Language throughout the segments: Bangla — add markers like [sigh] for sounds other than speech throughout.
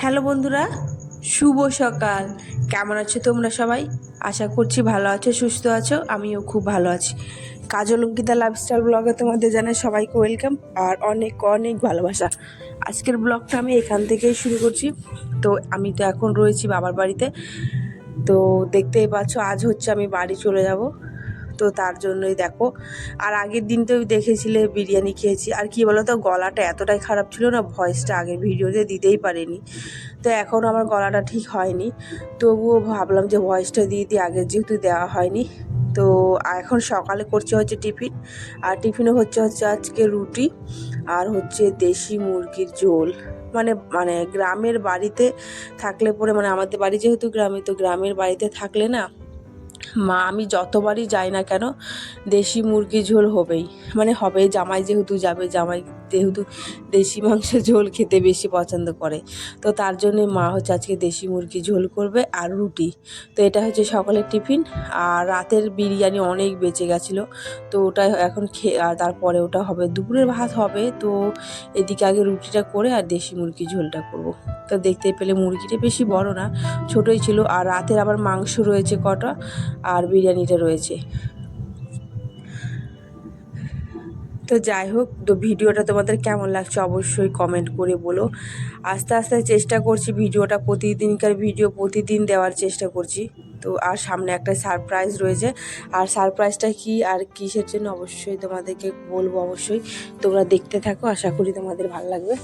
হ্যালো বন্ধুরা, শুভ সকাল। কেমন আছো তোমরা সবাই? আশা করছি ভালো আছো, সুস্থ আছো, আমিও খুব ভালো আছি। কাজল অঙ্কিতা লাইফস্টাইল ব্লগে তোমাদের জানাই সবাইকে ওয়েলকাম আর অনেক অনেক ভালোবাসা। আজকের ব্লগটা আমি এখান থেকেই শুরু করছি। তো আমি তো এখন রয়েছি বাবার বাড়িতে। তো দেখতেই পাচ্ছ, আজ হচ্ছে আমি বাড়ি চলে যাব। তো তার জন্যই দেখো। আর আগের দিন তো দেখেছিলে বিরিয়ানি খেয়েছি। আর কি বলো তো গলাটা এতটাই খারাপ ছিল না, ভয়েসটা আগের ভিডিওতে দিতেই পারিনি। তো এখন আমার গলাটা ঠিক হয়নি। তবুও ভাবলাম যে ভয়েসটা দিয়ে দিই, আগের যেহেতু দেওয়া হয়নি। তো এখন সকালে করছে হচ্ছে টিফিন। আর টিফিনে হচ্ছে হচ্ছে আজকে রুটি আর হচ্ছে দেশি মুরগির ঝোল। মানে মানে গ্রামের বাড়িতে থাকলে পরে মানে আমাদের বাড়ি যেহেতু গ্রামে, তো গ্রামের বাড়িতে থাকলে না মা, আমি যতবারই যাই না কেন, দেশি মুরগি ঝোল হবেই। মানে হবে, জামাই যেহেতু যাবে, জামাই যেহেতু দেশি মাংসের [laughs] ঝোল খেতে বেশি পছন্দ করে। তো তার জন্যে মা হচ্ছে আজকে দেশি মুরগি ঝোল করবে আর রুটি। তো এটা হচ্ছে সকালের টিফিন আর রাতের বিরিয়ানি অনেক বেঁচে গেছিল। তো ওটা এখন খেয়ে আর তারপরে ওটা হবে, দুপুরের ভাত হবে। তো এদিকে আগে রুটিটা করে আর দেশি মুরগি ঝোলটা করব। তো দেখতে পেলে মুরগিটা বেশি বড় না, ছোটোই ছিল। আর রাতের আবার মাংস রয়েছে কটা আর বিরিয়ানিটা রয়েছে। তো যাই হোক, তো ভিডিওটা তোমাদের কেমন লাগছে অবশ্যই কমেন্ট করে বলো। আস্তে আস্তে চেষ্টা করছি ভিডিওটা প্রতিদিনকার ভিডিও প্রতিদিন দেওয়ার চেষ্টা করছি। তো আর সামনে একটা সারপ্রাইজ রয়েছে। আর সারপ্রাইজটা কি আর কিসের জন্য অবশ্যই তোমাদেরকে বলব অবশ্যই। তোমরা দেখতে থাকো, আশা করি তোমাদের ভালো লাগবে।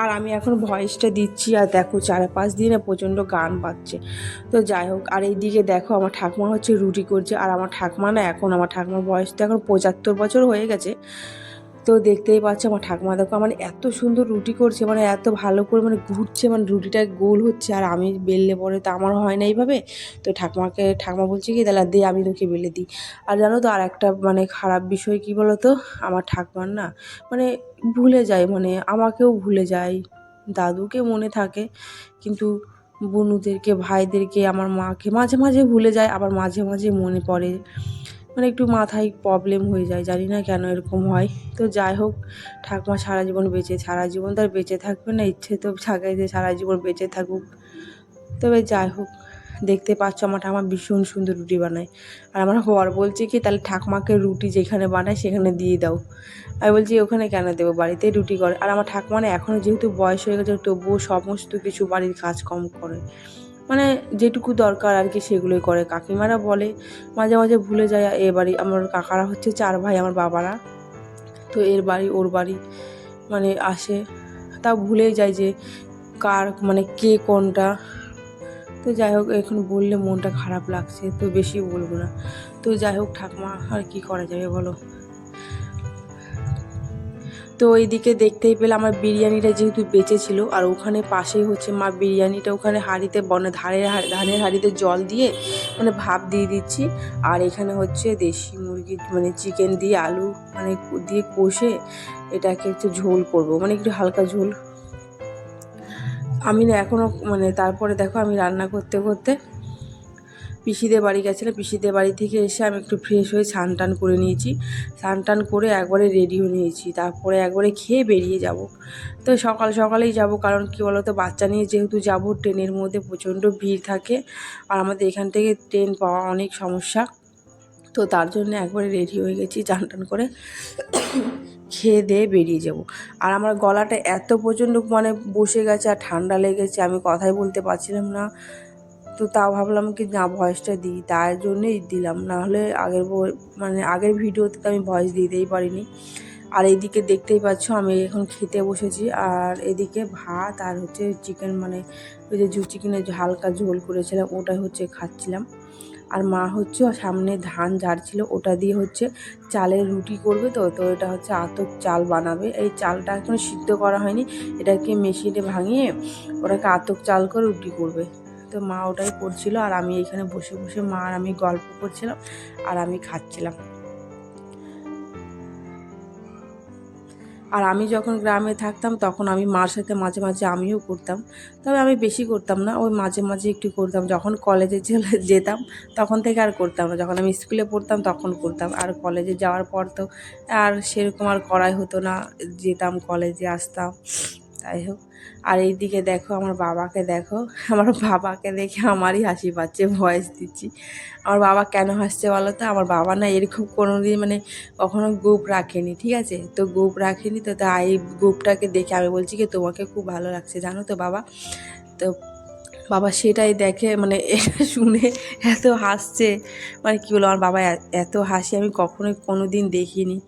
আর আমি এখন ভয়েসটা দিচ্ছি, আর দেখো চারপাশ দিয়ে না প্রচণ্ড গান বাজছে। তো যাই হোক, আর এইদিকে দেখো আমার ঠাকুমা হচ্ছে রুটি করছে, আর আমার ঠাকুমা না এখন, আমার ঠাকুমার বয়স তো এখন পঁচাত্তর বছর হয়ে গেছে। তো দেখতেই পাচ্ছ আমার ঠাকুমা, দেখো মানে এত সুন্দর রুটি করছে মানে এত ভালো করে মানে ঘুরছে মানে রুটিটা গোল হচ্ছে, আর আমি বেললে পরে তো আমার হয় না এইভাবে। তো ঠাকুমাকে, ঠাকুমা বলছে কি তাহলে দে, আমি তোকে বেলে দিই। আর জানো তো আর একটা মানে খারাপ বিষয় কি বলো তো আমার ঠাকুমার না মানে ভুলে যায় মানে আমাকেও ভুলে যায়। দাদুকে মনে থাকে, কিন্তু বনুদেরকে, ভাইদেরকে, আমার মাকে মাঝে মাঝে ভুলে যায়, আবার মাঝে মাঝে মনে পড়ে। মানে একটু মাথায় প্রবলেম হয়ে যায়, জানি না কেন এরকম হয়। তো যাই হোক, ঠাকুমা সারা জীবন বেঁচে, সারা জীবন তো আর বেঁচে থাকবে না, ইচ্ছে তো থাকে যে সারা জীবন বেঁচে থাকুক। তবে যাই হোক দেখতে পাচ্ছ আমার ঠাকুমা ভীষণ সুন্দর রুটি বানায়। আর আমার বর বলছে কি, তাহলে ঠাকুমাকে রুটি যেখানে বানায় সেখানে দিয়ে দাও। আমি বলছি, ওখানে কেন দেবো? বাড়িতেই রুটি করে। আর আমার ঠাকুমা না এখনও যেহেতু বয়স হয়ে গেছে, তবুও সমস্ত কিছু বাড়ির কাজ কম করে। মানে যেটুকু দরকার আর কি সেগুলোই করে। কাকিমারা বলে, মাঝে মাঝে ভুলে যায়। এ বাড়ি আমার কাকারা হচ্ছে চার ভাই, আমার বাবারা। তো এর বাড়ি, ওর বাড়ি মানে আসে। তা ভুলেই যায় যে কার মানে কে কোনটা তো যাই হোক, এখন বললে মনটা খারাপ লাগছে, তো বেশি বলব না। তো যাই হোক, ঠাকুমা, আর কি করা যাবে বলো? তো এইদিকে দেখতেই পেলে আমার বিরিয়ানিটা যেহেতু বেঁচে ছিল, আর ওখানে পাশেই হচ্ছে মা বিরিয়ানিটা, ওখানে হাঁড়িতে বনে ধারে ধানের হাঁড়িতে জল দিয়ে মানে ভাপ দিয়ে দিচ্ছি। আর এখানে হচ্ছে দেশি মুরগি মানে চিকেন দিয়ে আলু মানে দিয়ে কষে এটাকে একটু ঝোল করব মানে একটু হালকা ঝোল আমি না এখনও মানে তারপরে দেখো আমি রান্না করতে করতে পিসিদের বাড়ি গেছিলাম। পিসিদের বাড়ি থেকে এসে আমি একটু ফ্রেশ হয়ে স্নান টান করে নিয়েছি। স্নান টান করে একবারে রেডিও নিয়েছি। তারপরে একবারে খেয়ে বেরিয়ে যাব। তো সকাল সকালেই যাব, কারণ কি বলতো, বাচ্চা নিয়ে যেহেতু যাব, ট্রেনের মধ্যে প্রচণ্ড ভিড় থাকে। আর আমাদের এখান থেকে ট্রেন পাওয়া অনেক সমস্যা। তো তার জন্য একবারে রেডি হয়ে গেছি, চান টান করে খেয়ে দিয়ে বেরিয়ে যাব। আর আমার গলাটা এত প্রচণ্ড মানে বসে গেছে আর ঠান্ডা লেগেছে, আমি কথাই বলতে পারছিলাম না। তো তাও ভাবলাম কি না ভয়েসটা দিই, তার জন্যই দিলাম। না হলে আগের মানে আগের ভিডিওতে তো আমি ভয়েস দিতেই পারিনি। আর এইদিকে দেখতেই পাচ্ছ আমি এখন খেতে বসেছি। আর এদিকে ভাত আর হচ্ছে চিকেন মানে ওই যে চিকেনের হালকা ঝোল করেছিলাম, ওটাই হচ্ছে খাচ্ছিলাম। আর মা হচ্ছে সামনে ধান ঝাড়ছিল, ওটা দিয়ে হচ্ছে চালের রুটি করবে তো তো এটা হচ্ছে আতক চাল বানাবে। এই চালটা এখনও সিদ্ধ করা হয়নি, এটাকে মেশিনে ভাঙিয়ে ওটাকে আতক চাল করে রুটি করবে। তো মা ওটাই করছিল আর আমি এখানে বসে বসে মা আর আমি গল্প করছিলাম আর আমি খাচ্ছিলাম। আর আমি যখন গ্রামে থাকতাম, তখন আমি মার সাথে মাঝে মাঝে আমিও করতাম। তবে আমি বেশি করতাম না, ওই মাঝে মাঝে একটু করতাম। যখন কলেজে চলে [laughs] যেতাম, তখন থেকে আর করতাম না। যখন আমি স্কুলে পড়তাম, তখন করতাম। আর কলেজে যাওয়ার পর তো আর সেরকম আর করাই হতো না। যেতাম, কলেজে আসতাম। তাই হোক। আর এইদিকে দেখো, আমার বাবাকে দেখো, আমার বাবাকে দেখে আমারই হাসি পাচ্ছে ভয়েস দিচ্ছি। আমার বাবা কেন হাসছে বলো তো? আমার বাবা না এরকম কোনো দিন মানে কখনো গ্রুপ রাখেনি, ঠিক আছে? তো গ্রুপ রাখেনি, তো তাই এই গ্রুপটাকে দেখে আমি বলছি কি, তোমাকে খুব ভালো লাগছে, জানো তো বাবা? তো বাবা সেটাই দেখে মানে এটা শুনে এত হাসছে। মানে কী বলো আমার বাবা এত হাসি আমি কখনোই কোনো দিন দেখিনি।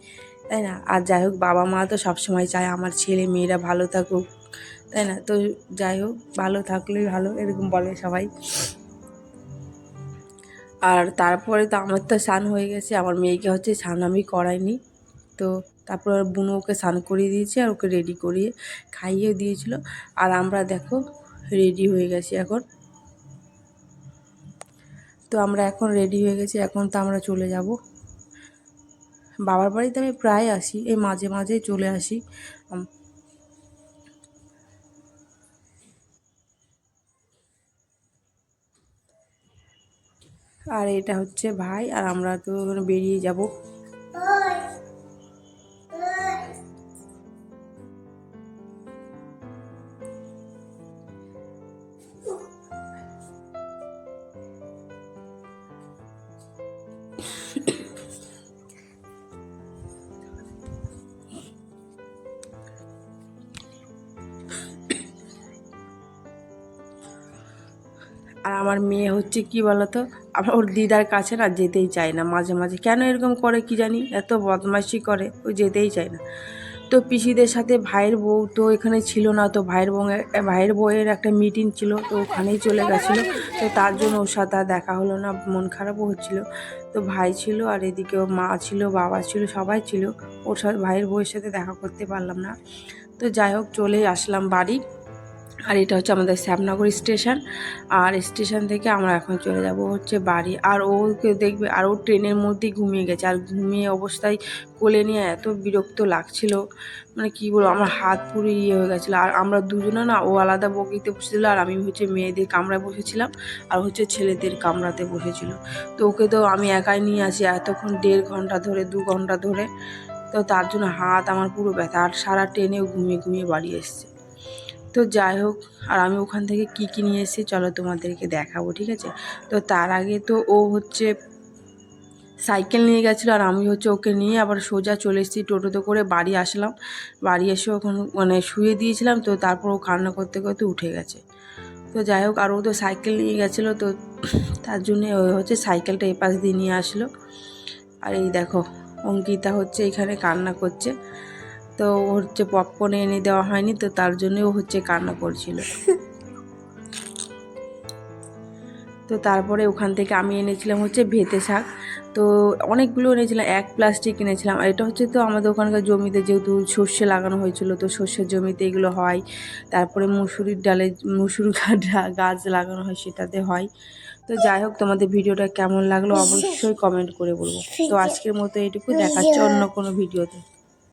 তাই না? আর যাই হোক, বাবা মা তো সবসময় চায় আমার ছেলে মেয়েরা ভালো থাকুক, তাই না? তো যাই হোক, ভালো থাকলেই ভালো, এরকম বলে সবাই। আর তারপরে তো আমার তো স্নান হয়ে গেছে, আমার মেয়েকে হচ্ছে স্নান আমি করাইনি। তো তারপর বুনু ওকে স্নান করিয়ে দিয়েছে আর ওকে রেডি করিয়ে খাইয়ে দিয়েছিল। আর আমরা দেখো, রেডি হয়ে গেছি এখন। তো আমরা এখন রেডি হয়ে গেছি, এখন তো আমরা চলে যাব। বাবার বাড়িতে আমি প্রায় আসি, এই মাঝে মাঝে চলে আসি। আর এটা হচ্ছে ভাই, আর আমরা তো বেরিয়ে যাব। আর আমার মেয়ে হচ্ছে কি বলতো? আমার ওর দিদার কাছে না যেতেই চায় না, মাঝে মাঝে। কেন এরকম করে কি জানি? এত বদমাইশি করে, ও যেতেই চায় না। তো পিসিদের সাথে ভাইয়ের বউ তো এখানে ছিল না, তো ভাইয়ের বউ ভাইয়ের বউয়ের একটা মিটিং ছিল, তো ওখানেই চলে গেছিল। তো তার জন্য ওর সাথে আর দেখা হলো না, মন খারাপও হচ্ছিল। তো ভাই ছিল আর এদিকে ওর মা ছিল, বাবা ছিল, সবাই ছিল। ওর সাথে ভাইয়ের বউয়ের সাথে দেখা করতে পারলাম না। তো যাই হোক চলে আসলাম বাড়ি। আর এটা হচ্ছে আমাদের শ্যামনগর স্টেশন। আর স্টেশন থেকে আমরা এখন চলে যাব হচ্ছে বাড়ি। আর ওকে দেখবে, আর ও ট্রেনের মধ্যেই ঘুমিয়ে গেছে। আর ঘুমিয়ে অবস্থায় কোলে নিয়ে এত বিরক্ত লাগছিল। মানে কী বলব, আমার হাত পুরো ইয়ে হয়ে গেছিল। আর আমরা দুজনে না, ও আলাদা বগিতে বসেছিল, আর আমি হচ্ছে মেয়েদের কামরায় বসেছিলাম, আর হচ্ছে ছেলেদের কামরাতে বসেছিল। তো ওকে তো আমি একাই নিয়ে আসি এতক্ষণ, দেড় ঘণ্টা ধরে, দু ঘণ্টা ধরে। তো তার জন্য হাত আমার পুরো ব্যথা। আর সারা ট্রেনেও ঘুমিয়ে ঘুমিয়ে বাড়ি এসছে। তো যাই হোক, আর আমি ওখান থেকে কী কী নিয়ে এসেছি চলো তোমাদেরকে দেখাবো, ঠিক আছে? তো তার আগে তো ও হচ্ছে সাইকেল নিয়ে গেছিল আর আমি হচ্ছে ওকে নিয়ে আবার সোজা চলে এসেছি টোটোতে করে বাড়ি আসলাম। বাড়ি এসে ওখানে মানে শুয়ে দিয়েছিলাম তো তারপর ও কান্না করতে করতে উঠে গেছে। তো যাই হোক, আর ও তো সাইকেল নিয়ে গেছিল তো তার জন্যে ও হচ্ছে সাইকেলটা এপাশ দিয়ে নিয়ে আসলো। আর এই দেখো, অঙ্কিতা হচ্ছে এখানে কান্না করছে। তো হচ্ছে পপকর্ন এনে দেওয়া হয়নি, তো তার জন্যই ও হচ্ছে কান্না করছিল। তো তারপরে ওখান থেকে আমি এনেছিলাম হচ্ছে ভেতে শাক। তো অনেকগুলো এনেছিলাম, এক প্লাস্টিক এনেছিলাম। আর এটা হচ্ছে তো আমাদের ওখানকার জমিতে যেহেতু সর্ষে লাগানো হয়েছিল, তো সর্ষের জমিতে এগুলো হয়। তারপরে মুসুরির ডালে, মুসুর গাছ লাগানো হয়, সেটাতে হয়। তো যাই হোক, তোমাদের ভিডিওটা কেমন লাগল অবশ্যই কমেন্ট করে বলব। তো আজকের মতো এইটুকু, দেখাচ্ছে অন্য কোনো ভিডিওতে।